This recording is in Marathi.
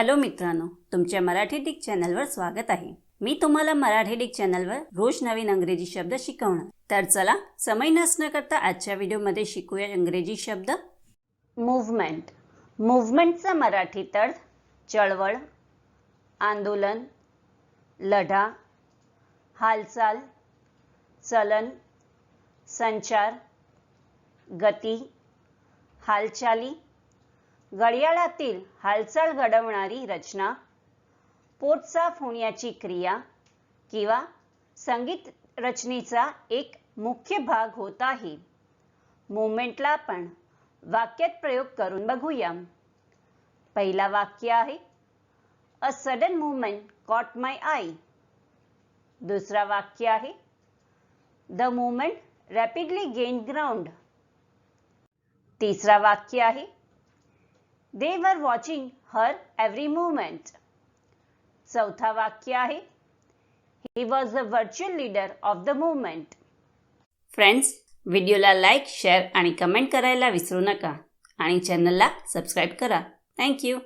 हॅलो मित्रांनो तुमच्या मराठी डिक चॅनलवर स्वागत आहे. मी तुम्हाला मराठी डिक चॅनलवर रोज नवीन अंग्रेजी शब्द शिकवणार. तर चला समय नसणं करता आजच्या व्हिडिओमध्ये शिकूया इंग्रजी शब्द. मूव्हमेंट मूव्हमेंटचा मराठी अर्थ चळवळ आंदोलन लढा हालचाल चलन संचार गती हालचाली घडियाळातील हालचाल घडवणारी रचना पोट साफ होण्याची क्रिया किंवा संगीत रचनेचा एक मुख्य भाग होत आहे. मुवमेंटला आपण वाक्यात प्रयोग करून बघूया. पहिला वाक्य आहे a sudden movement caught my eye दुसरा वाक्य आहे the movement rapidly gain ground तिसरा वाक्य आहे दे were watching her every movement चौथा वाक्य आहे. He was the virtual leader of the movement friends व्हिडिओला लाईक शेअर आणि कमेंट करायला विसरू नका. आणि चॅनलला सबस्क्राईब करा. थँक्यू